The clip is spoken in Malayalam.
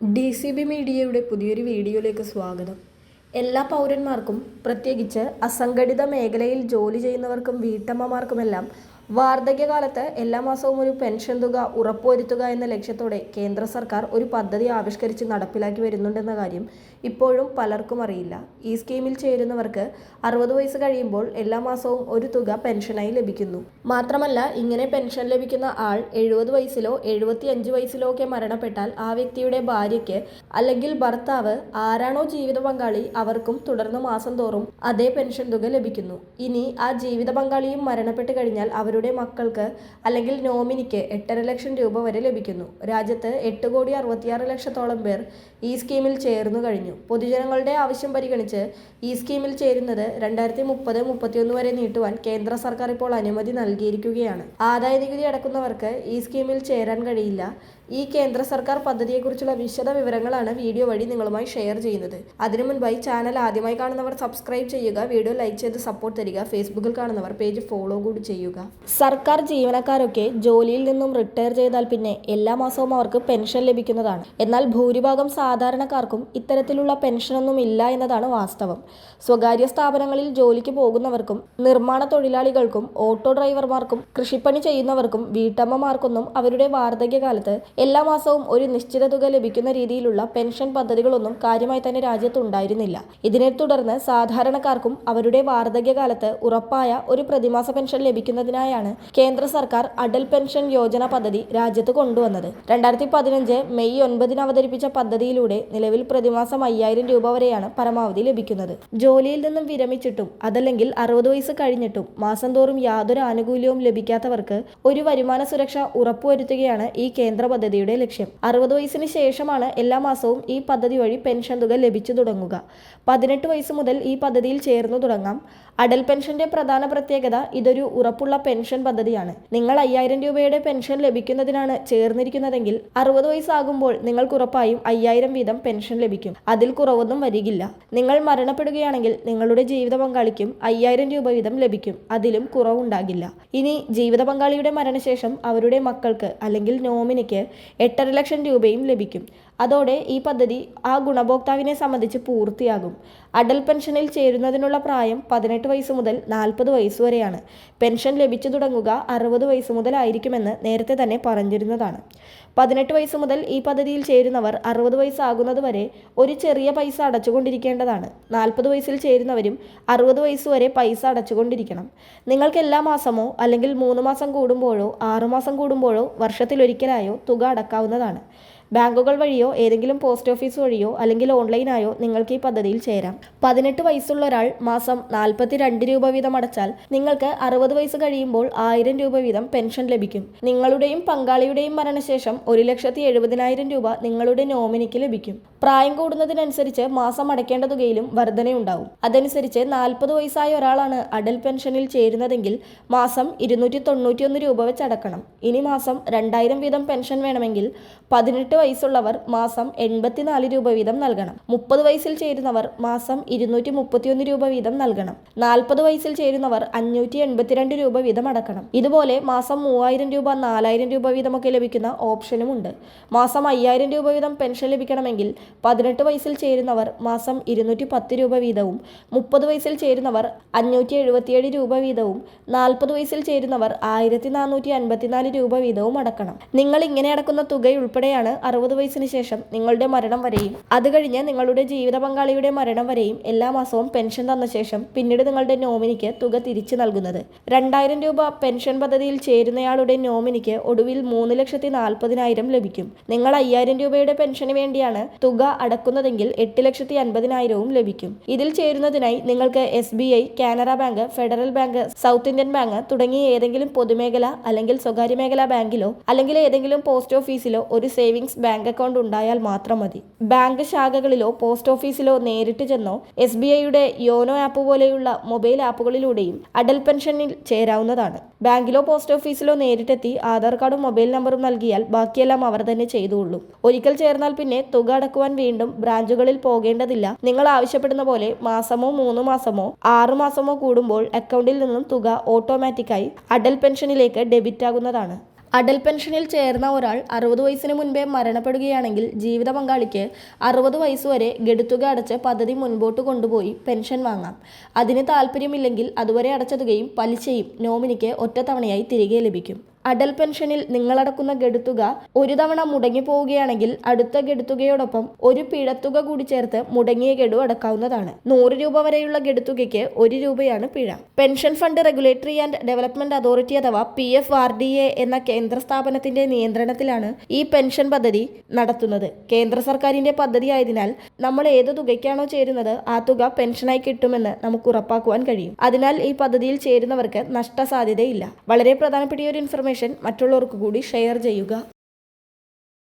ഡി സി ബി മീഡിയയുടെ പുതിയൊരു വീഡിയോയിലേക്ക് സ്വാഗതം. എല്ലാ പൗരന്മാർക്കും പ്രത്യേകിച്ച് അസംഘടിത മേഖലയിൽ ജോലി ചെയ്യുന്നവർക്കും വീട്ടമ്മമാർക്കുമെല്ലാം വാർദ്ധക്യകാലത്ത് എല്ലാ മാസവും ഒരു പെൻഷൻ തുക ഉറപ്പുവരുത്തുക എന്ന ലക്ഷ്യത്തോടെ കേന്ദ്ര സർക്കാർ ഒരു പദ്ധതി ആവിഷ്കരിച്ച് നടപ്പിലാക്കി വരുന്നുണ്ടെന്ന കാര്യം ഇപ്പോഴും പലർക്കും അറിയില്ല. ഈ സ്കീമിൽ ചേരുന്നവർക്ക് അറുപത് വയസ്സ് കഴിയുമ്പോൾ എല്ലാ മാസവും ഒരു തുക പെൻഷനായി ലഭിക്കുന്നു. മാത്രമല്ല ഇങ്ങനെ പെൻഷൻ ലഭിക്കുന്ന ആൾ എഴുപത് വയസ്സിലോ എഴുപത്തി അഞ്ച് വയസ്സിലോ ഒക്കെ മരണപ്പെട്ടാൽ ആ വ്യക്തിയുടെ ഭാര്യയ്ക്ക് അല്ലെങ്കിൽ ഭർത്താവ് ആരാണോ ജീവിത പങ്കാളി അവർക്കും തുടർന്ന് മാസം തോറും അതേ പെൻഷൻ തുക ലഭിക്കുന്നു. ഇനി ആ ജീവിത പങ്കാളിയും മരണപ്പെട്ട് കഴിഞ്ഞാൽ അവരുടെ മക്കൾക്ക് അല്ലെങ്കിൽ നോമിനിക്ക് എട്ടര ലക്ഷം രൂപ വരെ ലഭിക്കുന്നു. രാജ്യത്ത് എട്ട് കോടി അറുപത്തിയാറ് ലക്ഷത്തോളം പേർ ഈ സ്കീമിൽ ചേർന്നു കഴിഞ്ഞു. പൊതുജനങ്ങളുടെ ആവശ്യം പരിഗണിച്ച് ഈ സ്കീമിൽ ചേരുന്നത് രണ്ടായിരത്തി മുപ്പത് മുപ്പത്തിയൊന്ന് വരെ നീട്ടുവാൻ കേന്ദ്ര സർക്കാർ ഇപ്പോൾ അനുമതി നൽകിയിരിക്കുകയാണ്. ആദായ നികുതി അടക്കുന്നവർക്ക് ഈ സ്കീമിൽ ചേരാൻ കഴിയില്ല. ഈ കേന്ദ്ര സർക്കാർ പദ്ധതിയെക്കുറിച്ചുള്ള വിശദ വിവരങ്ങളാണ് വീഡിയോ വഴി നിങ്ങളുമായി ഷെയർ ചെയ്യുന്നത്. അതിനു മുൻപായി ചാനൽ ആദ്യമായി കാണുന്നവർ സബ്സ്ക്രൈബ് ചെയ്യുക വീഡിയോ ലൈക്ക് ചെയ്ത് സപ്പോർട്ട് തരിക ഫേസ്ബുക്കിൽ കാണുന്നവർ പേജ് ഫോളോ കൂടി ചെയ്യുക. സർക്കാർ ജീവനക്കാരൊക്കെ ജോലിയിൽ നിന്നും റിട്ടയർ ചെയ്താൽ പിന്നെ എല്ലാ മാസവും അവർക്ക് പെൻഷൻ ലഭിക്കുന്നതാണ്. എന്നാൽ ഭൂരിഭാഗം സാധാരണക്കാർക്കും ഇത്തരത്തിലുള്ള പെൻഷനൊന്നും ഇല്ല എന്നതാണ് വാസ്തവം. സ്വകാര്യ സ്ഥാപനങ്ങളിൽ ജോലിക്ക് പോകുന്നവർക്കും നിർമ്മാണ തൊഴിലാളികൾക്കും ഓട്ടോ ഡ്രൈവർമാർക്കും കൃഷിപ്പണി ചെയ്യുന്നവർക്കും വീട്ടമ്മമാർക്കൊന്നും അവരുടെ വാർദ്ധക്യകാലത്ത് എല്ലാ മാസവും ഒരു നിശ്ചിത തുക ലഭിക്കുന്ന രീതിയിലുള്ള പെൻഷൻ പദ്ധതികളൊന്നും കാര്യമായി തന്നെ രാജ്യത്ത് ഉണ്ടായിരുന്നില്ല ഇതിനെ തുടർന്ന് സാധാരണക്കാർക്കും അവരുടെ വാർദ്ധക്യകാലത്ത് ഉറപ്പായ ഒരു പ്രതിമാസ പെൻഷൻ ലഭിക്കുന്നതിനായാണ് കേന്ദ്ര സർക്കാർ അടൽ പെൻഷൻ യോജന പദ്ധതി രാജ്യത്ത് കൊണ്ടുവന്നത്. രണ്ടായിരത്തി പതിനഞ്ച് മെയ് ഒൻപതിന് അവതരിപ്പിച്ച പദ്ധതിയിലൂടെ നിലവിൽ പ്രതിമാസം അയ്യായിരം രൂപ വരെയാണ് പരമാവധി ലഭിക്കുന്നത്. ജോലിയിൽ നിന്നും വിരമിച്ചിട്ടും അതല്ലെങ്കിൽ അറുപത് വയസ്സ് കഴിഞ്ഞിട്ടും മാസം തോറും യാതൊരു ആനുകൂല്യവും ലഭിക്കാത്തവർക്ക് ഒരു വരുമാന സുരക്ഷ ഉറപ്പുവരുത്തുകയാണ് ഈ കേന്ദ്ര പദ്ധതിയുടെ ലക്ഷ്യം. അറുപത് വയസ്സിന് ശേഷമാണ് എല്ലാ മാസവും ഈ പദ്ധതി വഴി പെൻഷൻ തുക ലഭിച്ചു തുടങ്ങുക. പതിനെട്ട് വയസ്സ് മുതൽ ഈ പദ്ധതിയിൽ ചേർന്നു തുടങ്ങാം. അടൽ പെൻഷന്റെ പ്രധാന പ്രത്യേകത ഇതൊരു ഉറപ്പുള്ള പെൻഷൻ പദ്ധതിയാണ്. നിങ്ങൾ അയ്യായിരം രൂപയുടെ പെൻഷൻ ലഭിക്കുന്നതിനാണ് ചേർന്നിരിക്കുന്നതെങ്കിൽ അറുപത് വയസ്സാകുമ്പോൾ നിങ്ങൾക്ക് ഉറപ്പായും അയ്യായിരം വീതം പെൻഷൻ ലഭിക്കും. അതിൽ കുറവൊന്നും വരികില്ല. നിങ്ങൾ മരണപ്പെടുകയാണെങ്കിൽ നിങ്ങളുടെ ജീവിത പങ്കാളിക്കും അയ്യായിരം രൂപ വീതം ലഭിക്കും. അതിലും കുറവുണ്ടാകില്ല. ഇനി ജീവിത പങ്കാളിയുടെ മരണശേഷം അവരുടെ മക്കൾക്ക് അല്ലെങ്കിൽ നോമിനിക്ക് എട്ടര ലക്ഷം രൂപയും ലഭിക്കും. അതോടെ ഈ പദ്ധതി ആ ഗുണഭോക്താവിനെ സംബന്ധിച്ച് പൂർത്തിയാകും. അടൽ പെൻഷനിൽ ചേരുന്നതിനുള്ള പ്രായം പതിനെട്ട് വയസ്സ് മുതൽ നാൽപ്പത് വയസ്സ് വരെയാണ്. പെൻഷൻ ലഭിച്ചു തുടങ്ങുക അറുപത് വയസ്സ് മുതലായിരിക്കുമെന്ന് നേരത്തെ തന്നെ പറഞ്ഞിരുന്നതാണ്. പതിനെട്ട് വയസ്സ് മുതൽ ഈ പദ്ധതിയിൽ ചേരുന്നവർ അറുപത് വയസ്സാകുന്നത് വരെ ഒരു ചെറിയ പൈസ അടച്ചുകൊണ്ടിരിക്കേണ്ടതാണ്. നാൽപ്പത് വയസ്സിൽ ചേരുന്നവരും അറുപത് വയസ്സ് വരെ പൈസ അടച്ചുകൊണ്ടിരിക്കണം. നിങ്ങൾക്ക് എല്ലാ മാസമോ അല്ലെങ്കിൽ മൂന്ന് മാസം കൂടുമ്പോഴോ ആറുമാസം കൂടുമ്പോഴോ വർഷത്തിലൊരിക്കലായോ തുക അടക്കാവുന്നതാണ്. ബാങ്കുകൾ വഴിയോ ഏതെങ്കിലും പോസ്റ്റ് ഓഫീസ് വഴിയോ അല്ലെങ്കിൽ ഓൺലൈനായോ നിങ്ങൾക്ക് ഈ പദ്ധതിയിൽ ചേരാം. പതിനെട്ട് വയസ്സുള്ള ഒരാൾ മാസം നാൽപ്പത്തി രണ്ട് രൂപ വീതം അടച്ചാൽ നിങ്ങൾക്ക് അറുപത് വയസ്സ് കഴിയുമ്പോൾ ആയിരം രൂപ വീതം പെൻഷൻ ലഭിക്കും. നിങ്ങളുടെയും പങ്കാളിയുടെയും മരണശേഷം ഒരു ലക്ഷത്തി എഴുപതിനായിരം രൂപ നിങ്ങളുടെ നോമിനിക്ക് ലഭിക്കും. പ്രായം കൂടുന്നതിനനുസരിച്ച് മാസം അടയ്ക്കേണ്ട തുകയിലും വർധനയുണ്ടാവും. അതനുസരിച്ച് നാൽപ്പത് വയസ്സായ ഒരാളാണ് അടൽ പെൻഷനിൽ ചേരുന്നതെങ്കിൽ മാസം ഇരുന്നൂറ്റി തൊണ്ണൂറ്റിയൊന്ന് രൂപ വെച്ച് അടക്കണം ഇനി മാസം രണ്ടായിരം വീതം പെൻഷൻ വേണമെങ്കിൽ പതിനെട്ട് വയസ്സുള്ളവർ മാസം എൺപത്തിനാല് രൂപ വീതം നൽകണം. മുപ്പത് വയസ്സിൽ ചേരുന്നവർ മാസം ഇരുന്നൂറ്റി മുപ്പത്തിയൊന്ന് രൂപ വീതം നൽകണം. നാൽപ്പത് വയസ്സിൽ ചേരുന്നവർ അഞ്ഞൂറ്റി എൺപത്തിരണ്ട് രൂപ വീതം അടക്കണം. ഇതുപോലെ മാസം മൂവായിരം രൂപ നാലായിരം രൂപ വീതമൊക്കെ ലഭിക്കുന്ന ഓപ്ഷനും ഉണ്ട്. മാസം അയ്യായിരം രൂപ വീതം പെൻഷൻ ലഭിക്കണമെങ്കിൽ പതിനെട്ട് വയസ്സിൽ ചേരുന്നവർ മാസം ഇരുന്നൂറ്റി പത്ത് രൂപ വീതവും മുപ്പത് വയസ്സിൽ ചേരുന്നവർ അഞ്ഞൂറ്റി എഴുപത്തിയേഴ് രൂപ വീതവും നാൽപ്പത് വയസ്സിൽ ചേരുന്നവർ ആയിരത്തി നാനൂറ്റി അൻപത്തിനാല് രൂപ വീതവും അടക്കണം. നിങ്ങൾ ഇങ്ങനെ അടക്കുന്ന തുകയുൾപ്പെടെയാണ് അറുപത് വയസ്സിന് ശേഷം നിങ്ങളുടെ മരണം വരെയും. അത് കഴിഞ്ഞ് നിങ്ങളുടെ ജീവിത പങ്കാളിയുടെ മരണം വരെയും എല്ലാ മാസവും പെൻഷൻ തന്ന ശേഷം പിന്നീട് നിങ്ങളുടെ നോമിനിക്ക് തുക തിരിച്ചു നൽകുന്നത്. രണ്ടായിരം രൂപ പെൻഷൻ പദ്ധതിയിൽ ചേരുന്നയാളുടെ നോമിനിക്ക് ഒടുവിൽ മൂന്ന് ലക്ഷത്തി നാൽപ്പതിനായിരം ലഭിക്കും. നിങ്ങൾ അയ്യായിരം രൂപയുടെ പെൻഷന് വേണ്ടിയാണ് തുക അടക്കുന്നതെങ്കിൽ എട്ട് ലക്ഷത്തി അൻപതിനായിരവും ലഭിക്കും. ഇതിൽ ചേരുന്നതിനായി നിങ്ങൾക്ക് S B I Canara bank federal bank south Indian bank തുടങ്ങിയ ഏതെങ്കിലും പൊതുമേഖല അല്ലെങ്കിൽ സ്വകാര്യ മേഖലാ ബാങ്കിലോ അല്ലെങ്കിൽ ഏതെങ്കിലും പോസ്റ്റ് ഓഫീസിലോ ഒരു സേവിങ്സ് ബാങ്ക് അക്കൗണ്ട് ഉണ്ടായാൽ മാത്രം മതി. ബാങ്ക് ശാഖകളിലോ പോസ്റ്റ് ഓഫീസിലോ നേരിട്ട് ചെന്നോ എസ് ബി ഐയുടെ യോനോ ആപ്പ് പോലെയുള്ള മൊബൈൽ ആപ്പുകളിലൂടെയും അടൽ പെൻഷനിൽ ചേരാവുന്നതാണ്. ബാങ്കിലോ പോസ്റ്റ് ഓഫീസിലോ നേരിട്ടെത്തി ആധാർ കാർഡും മൊബൈൽ നമ്പറും നൽകിയാൽ ബാക്കിയെല്ലാം അവർ തന്നെ ചെയ്തുകൊള്ളും. ഒരിക്കൽ ചേർന്നാൽ പിന്നെ തുക അടക്കുവാൻ വീണ്ടും ബ്രാഞ്ചുകളിൽ പോകേണ്ടതില്ല. നിങ്ങൾ ആവശ്യപ്പെടുന്ന പോലെ മാസമോ മൂന്ന് മാസമോ ആറു മാസമോ കൂടുമ്പോൾ അക്കൗണ്ടിൽ നിന്നും തുക ഓട്ടോമാറ്റിക്കായി അടൽ പെൻഷനിലേക്ക് ഡെബിറ്റ് ആകുന്നതാണ് അടൽ പെൻഷനിൽ ചേർന്ന ഒരാൾ അറുപത് വയസ്സിന് മുൻപേ മരണപ്പെടുകയാണെങ്കിൽ ജീവിത പങ്കാളിക്ക് അറുപത് വയസ്സുവരെ ഗഡുത്തുക അടച്ച് പദ്ധതി മുൻപോട്ട് കൊണ്ടുപോയി പെൻഷൻ വാങ്ങാം. അതിന് താല്പര്യമില്ലെങ്കിൽ അതുവരെ അടച്ച തുകയും പലിശയും നോമിനിക്ക് ഒറ്റത്തവണയായി തിരികെ ലഭിക്കും. അടൽ പെൻഷനിൽ നിങ്ങളടക്കുന്ന ഗഡുത്തുക ഒരു തവണ മുടങ്ങി പോവുകയാണെങ്കിൽ അടുത്ത ഗഡുത്തുകയോടൊപ്പം ഒരു പിഴത്തുക കൂടി ചേർത്ത് മുടങ്ങിയ ഗഡു അടക്കാവുന്നതാണ്. നൂറ് രൂപ വരെയുള്ള ഗഡുത്തുകയ്ക്ക് ഒരു രൂപയാണ് പിഴ. Pension fund regulatory and development authority അഥവാ P F R D A എന്ന കേന്ദ്ര സ്ഥാപനത്തിന്റെ നിയന്ത്രണത്തിലാണ് ഈ പെൻഷൻ പദ്ധതി നടത്തുന്നത്. കേന്ദ്ര സർക്കാരിന്റെ പദ്ധതി ആയതിനാൽ നമ്മൾ ഏത് തുകയ്ക്കാണോ ചേരുന്നത് ആ തുക പെൻഷനായി കിട്ടുമെന്ന് നമുക്ക് ഉറപ്പാക്കുവാൻ കഴിയും. അതിനാൽ ഈ പദ്ധതിയിൽ ചേരുന്നവർക്ക് നഷ്ടസാധ്യതയില്ല. വളരെ പ്രധാനപ്പെട്ട ഒരു ഒരു ഇൻഫർമേഷൻ മറ്റുള്ളവർക്ക് കൂടി ഷെയർ ചെയ്യുക.